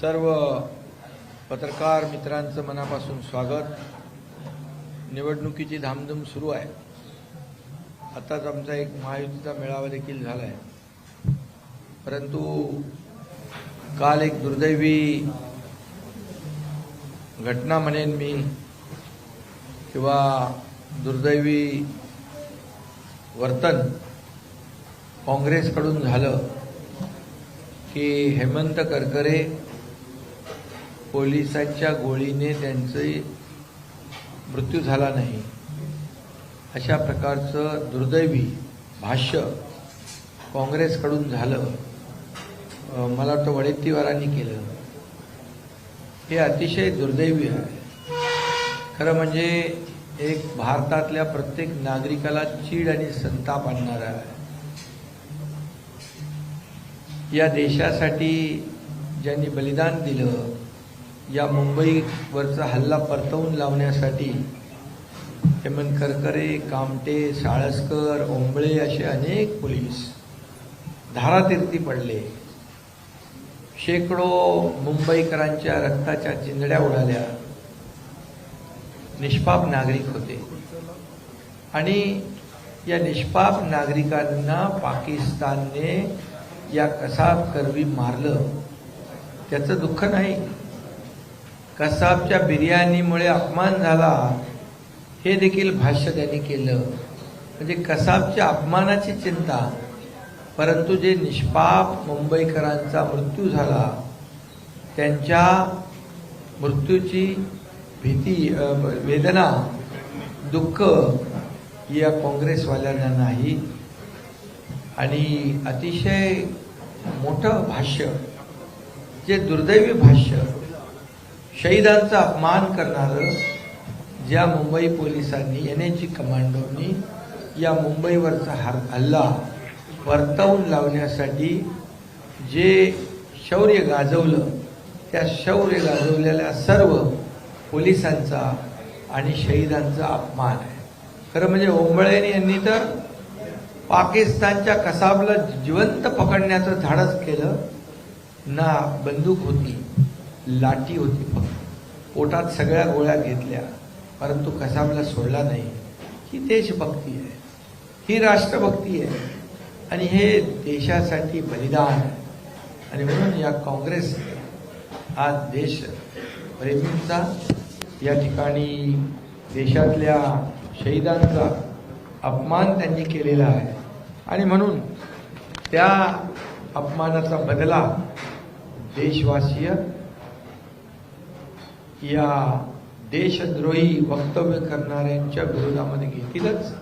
सर्व पत्रकार मित्रांचं मनापासून स्वागत. निवडणुकीची धामधूम सुरू आहे. आताच आमचा एक महायुतीचा मेळावा देखील झाला आहे परंतु काल एक दुर्दैवी घटना म्हणेन मी किंवा दुर्दैवी वर्तन काँग्रेसकडून झालं की हेमंत करकरे पोलिसांच्या गोळीने त्यांचे मृत्यू झाला नाही. अशा प्रकारचं दुर्दैवी भाष्य काँग्रेसकडून झालं. मला वाटतं वडेट्टीवारांनी केलं. हे अतिशय दुर्दैवी आहे. खरं म्हणजे एक भारतातल्या प्रत्येक नागरिकाला चीड आणि संताप आणणारा आहे. या देशासाठी ज्यांनी बलिदान दिलं या मुंबईवरचा हल्ला परतवून लावण्यासाठी हेमंत करकरे कामटे साळसकर ओंबळे असे अनेक पोलीस धारातीर्थी पडले. शेकडो मुंबईकरांच्या रक्ताच्या चिंधड्या उडाल्या. निष्पाप नागरिक होते. आणि या निष्पाप नागरिकांना पाकिस्तानने या कसाब करवी मारलं. त्याचं दुःख नाही. कसाबच्या बिर्याणीमुळे अपमान झाला हे देखील भाष्य त्यांनी केलं. म्हणजे कसाबच्या अपमानाची चिंता परंतु जे निष्पाप मुंबईकरांचा मृत्यू झाला त्यांच्या मृत्यूची भीती वेदना दुःख या काँग्रेसवाल्यांना नाही. आणि अतिशय मोठं भाष्य जे दुर्दैवी भाष्य शहीदांचा अपमान करणारं ज्या मुंबई पोलिसांनी एन एच कमांडोनी या मुंबईवरचा हर हल्ला परतवून लावण्यासाठी जे शौर्य गाजवलं त्या शौर्य गाजवलेल्या सर्व पोलिसांचा आणि शहीदांचा अपमान आहे. खरं म्हणजे ओंबळे यांनी तर पाकिस्तानच्या कसाबला जिवंत पकडण्याचं धाडस केलं ना बंदूक होती. लाटी होती फक्त. पोटात सगळ्या गोळ्या घेतल्या परंतु कसाबला सोडला नाही. ही देशभक्ती आहे. ही राष्ट्रभक्ती आहे. आणि हे देशासाठी बलिदान आहे. आणि म्हणून या काँग्रेस हा देश प्रेमींचा या ठिकाणी देशातल्या शहीदांचा अपमान त्यांनी केलेला आहे. आणि म्हणून त्या अपमानाचा बदला देशवासीय या देशद्रोही वक्तव्य करणाऱ्यांच्या विरोधामध्ये घेतीलच.